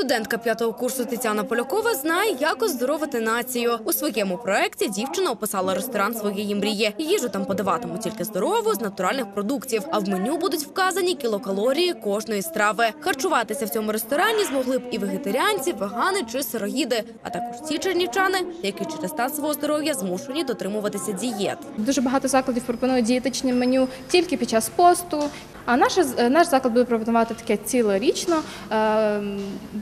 Студентка п'ятого курсу Тетяна Полякова знає, як оздоровити націю. У своєму проєкті дівчина описала ресторан своєї мрії. Їжу там подаватимуть тільки здорову з натуральних продуктів. А в меню будуть вказані кілокалорії кожної страви. Харчуватися в цьому ресторані змогли б і вегетаріанці, вегани чи сироїди, а також ті чернівчани, які через стан свого здоров'я змушені дотримуватися дієт. Дуже багато закладів пропонують дієтичне меню тільки під час посту. А наш, наш заклад буде пропонувати таке цілорічно, е,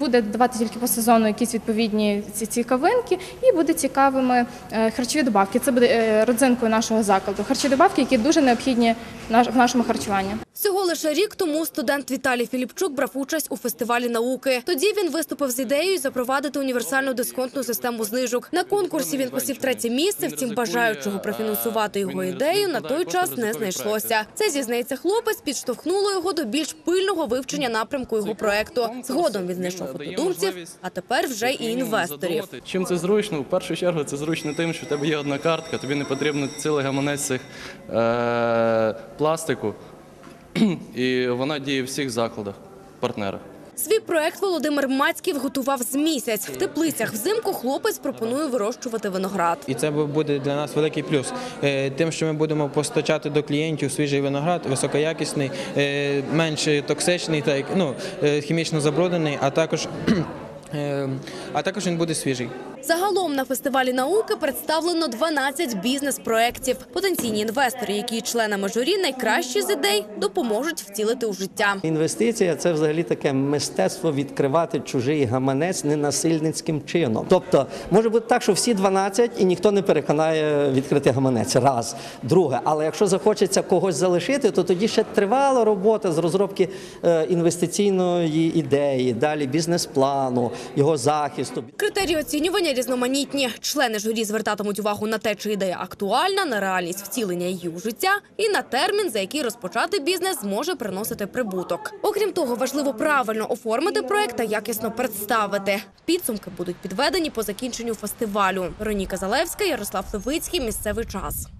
буде давати тільки по сезону якісь відповідні ці цікавинки, і буде цікавими е, харчові добавки. Це буде е, родзинкою нашого закладу. Харчові добавки, які дуже необхідні в нашому харчуванні. Всього лише рік тому студент Віталій Філіпчук брав участь у фестивалі науки. Тоді він виступив з ідеєю запровадити універсальну дисконтну систему знижок. На конкурсі він посів третє місце. Втім, бажаючого профінансувати його ідею на той час не знайшлося. Це зізнається хлопець, підштовхнуло його до більш пильного вивчення напрямку його проекту. Згодом він знайшов однодумців, а тепер вже і інвесторів. Чим це зручно? В першу чергу це зручно тим, що в тебе є одна картка, тобі не потрібно цілий гаманець цих е- пластику, і вона діє в всіх закладах, партнерах. Свій проект Володимир Мацьків готував з місяць. В теплицях взимку хлопець пропонує вирощувати виноград. І це буде для нас великий плюс. Е, Тим, що ми будемо постачати до клієнтів свіжий виноград, високоякісний, е, менш токсичний, так ну е, хімічно забруднений, а також а також він буде свіжий. Загалом на фестивалі науки представлено 12 бізнес-проєктів. Потенційні інвестори, які є членами журі, найкращі з ідей допоможуть втілити у життя. Інвестиція це взагалі таке мистецтво відкривати чужий гаманець ненасильницьким чином. Тобто може бути так, що всі 12 і ніхто не переконає відкрити гаманець. Раз, друге. Але якщо захочеться когось залишити, то тоді ще тривала робота з розробки е, інвестиційної ідеї, далі бізнес-плану, його захисту. Критерії оцінювання різноманітні. Члени журі звертатимуть увагу на те, чи ідея актуальна, на реальність втілення її у життя і на термін, за який розпочати бізнес зможе приносити прибуток. Окрім того, важливо правильно оформити проект та якісно представити. Підсумки будуть підведені по закінченню фестивалю. Роніка Залевська, Ярослав Левицький. Місцевий час.